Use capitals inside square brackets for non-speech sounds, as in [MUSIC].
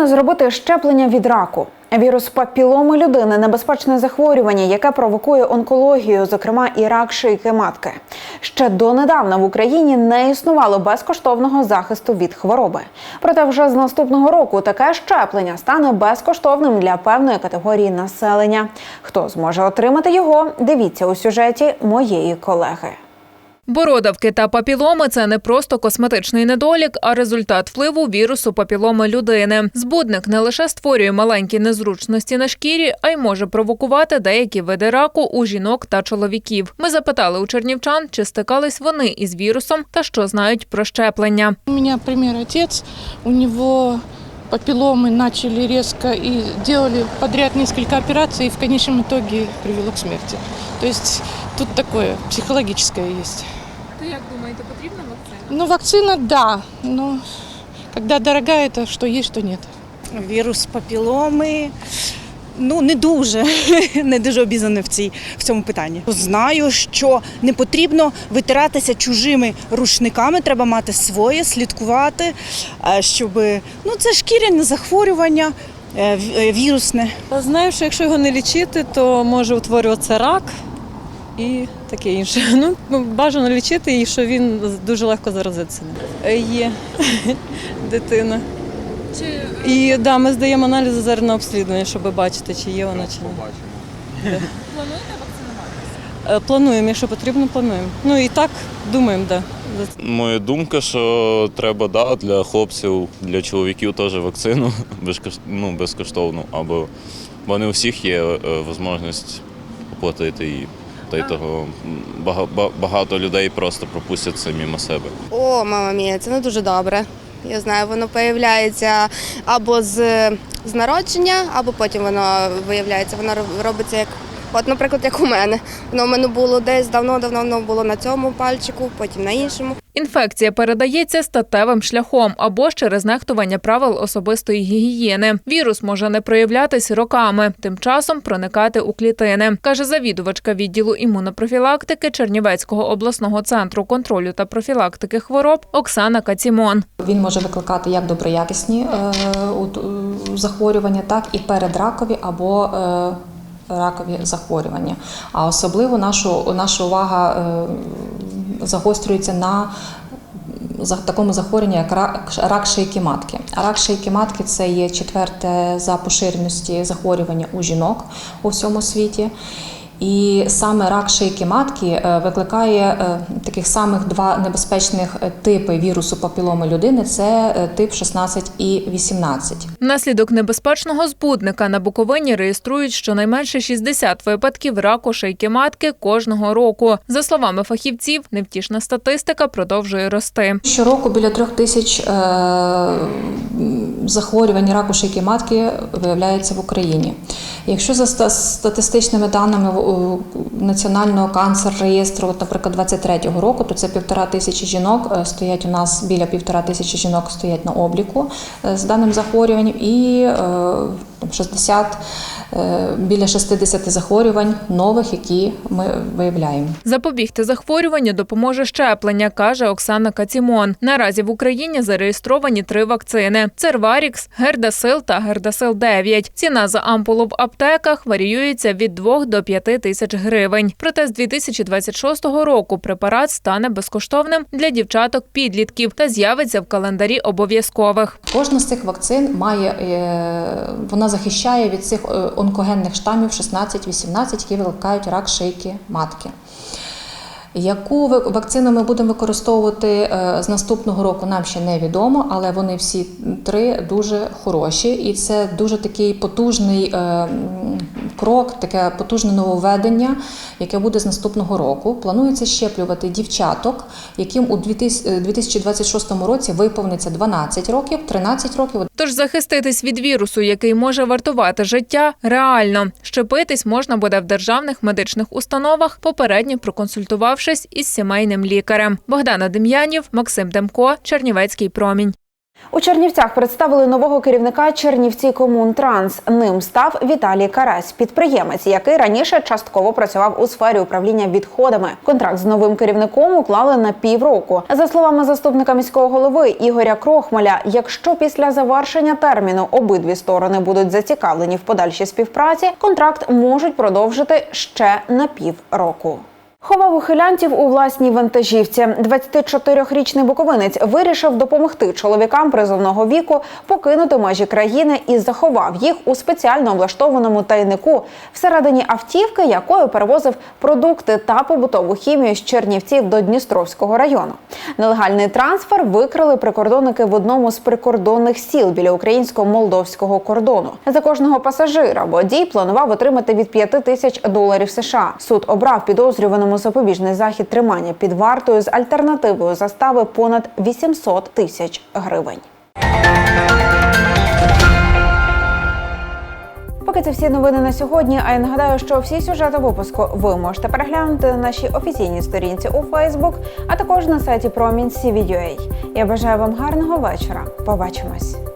Можна зробити щеплення від раку? Вірус папіломи людини небезпечне захворювання, яке провокує онкологію, зокрема і рак шийки матки. Ще донедавна в Україні не існувало безкоштовного захисту від хвороби. Проте вже з наступного року таке щеплення стане безкоштовним для певної категорії населення. Хто зможе отримати його? Дивіться у сюжеті моєї колеги. Бородавки та папіломи це не просто косметичний недолік, а результат впливу вірусу папіломи людини. Збудник не лише створює маленькі незручності на шкірі, а й може провокувати деякі види раку у жінок та чоловіків. Ми запитали у чернівчан, чи стикались вони із вірусом та що знають про щеплення. У меня пример отец, у него папилломы начали резко и делали подряд несколько операций, и в конечном итоге привело к смерти. То есть тут такое психологическое есть. То як думаєте, потрібна вакцина? Ну, вакцина, да, но когда дорогая, это что есть, что нет. Вірус папіломи. Ну, не дуже, [LAUGHS] не дуже обізнана в, цій, в цьому питанні. Знаю, що не потрібно витиратися чужими рушниками, треба мати своє, слідкувати, е, щоб ну, це шкіряне захворювання е, в- е, вірусне. Знаю, що якщо його не лічити, то може утворюватися рак і таке інше. [LAUGHS] Ну, бажано лічити і що він дуже легко заразиться. Е, Є [LAUGHS] дитина. І да, ми здаємо аналізи зараз на обслідування, щоб бачити, чи є вона, чи ні. [LAUGHS] Плануєте вакцинуватися? Плануємо, якщо потрібно, плануємо. Ну і так думаємо, так. Да. Моя думка, що треба да, для хлопців, для чоловіків теж вакцину ну, безкоштовну, або бо не у всіх є е, можливість оплатити її. Та й того багато людей просто пропустять це мимо себе. О, мама мія, це не дуже добре. Я знаю, воно появляється або з, з народження, або потім воно виявляється. Воно робиться як, от, наприклад, як у мене. Воно в мене було десь давно-давно воно було на цьому пальчику, потім на іншому. Інфекція передається статевим шляхом або ж через нехтування правил особистої гігієни. Вірус може не проявлятись роками, тим часом проникати у клітини, каже завідувачка відділу імунопрофілактики Чернівецького обласного центру контролю та профілактики хвороб Оксана Кацімон. Він може викликати як доброякісні е, захворювання, так і передракові або е, ракові захворювання. А особливо нашу, наша увага е, загострюється на за- такому захворюванні, як рак, шийки матки. Рак шийки матки це є четверте за поширеності захворювання у жінок у всьому світі. І саме рак шийки матки е, викликає е, таких самих два небезпечних е, типи вірусу папіломи людини це тип 16 і 18. Внаслідок небезпечного збудника на Буковині реєструють щонайменше 60 випадків раку шийки матки кожного року. За словами фахівців, невтішна статистика продовжує рости. Щороку біля трьох тисяч захворювань раку шийки матки виявляється в Україні. Якщо за статистичними даними Національного канцер реєстру, наприклад, 23-го року, то це півтора тисячі жінок е, стоять у нас біля півтора тисячі жінок стоять на обліку е, з даним захворюванням, і е, 60, е, біля 60 захворювань нових, які ми виявляємо. Запобігти захворюванню допоможе щеплення, каже Оксана Кацімон. Наразі в Україні зареєстровані три вакцини: Церварікс, Гердасил та Гердасил 9 Ціна за ампулу в аптеках варіюється від 2 до 5 тисяч гривень. Проте з 2026 року препарат стане безкоштовним для дівчаток-підлітків та з'явиться в календарі обов'язкових. Кожна з цих вакцин має е, вона захищає від цих е, онкогенних штамів 16-18, які викликають рак шийки матки. Яку вакцину ми будемо використовувати е, з наступного року, нам ще невідомо, але вони всі три дуже хороші, і це дуже такий потужний е, крок, таке потужне нововведення, яке буде з наступного року. Планується щеплювати дівчаток, яким у 2000 е, 2026 році виповниться 12 років, 13 років. Тож захиститись від вірусу, який може вартувати життя, реально щепитись можна буде в державних медичних установах, попередньо проконсультувавшись із сімейним лікарем. Богдана Дем'янів, Максим Демко, Чернівецький промінь. У Чернівцях представили нового керівника Чернівці Комунтранс. Ним став Віталій Карась, підприємець, який раніше частково працював у сфері управління відходами. Контракт з новим керівником уклали на півроку. За словами заступника міського голови Ігоря Крохмаля, якщо після завершення терміну обидві сторони будуть зацікавлені в подальшій співпраці, контракт можуть продовжити ще на півроку. Ховав ухилянтів у власній вантажівці. 24-річний буковинець вирішив допомогти чоловікам призовного віку покинути межі країни і заховав їх у спеціально облаштованому тайнику всередині автівки, якою перевозив продукти та побутову хімію з Чернівців до Дністровського району. Нелегальний трансфер викрили прикордонники в одному з прикордонних сіл біля українсько-молдовського кордону. За кожного пасажира водій планував отримати від 5 тисяч доларів США. Суд обрав підозрюваному запобіжний захід тримання під вартою з альтернативою застави понад 800 тисяч гривень. Поки це всі новини на сьогодні. А я нагадаю, що всі сюжети випуску ви можете переглянути на нашій офіційній сторінці у Фейсбук, а також на сайті Промінь Я бажаю вам гарного вечора. Побачимось.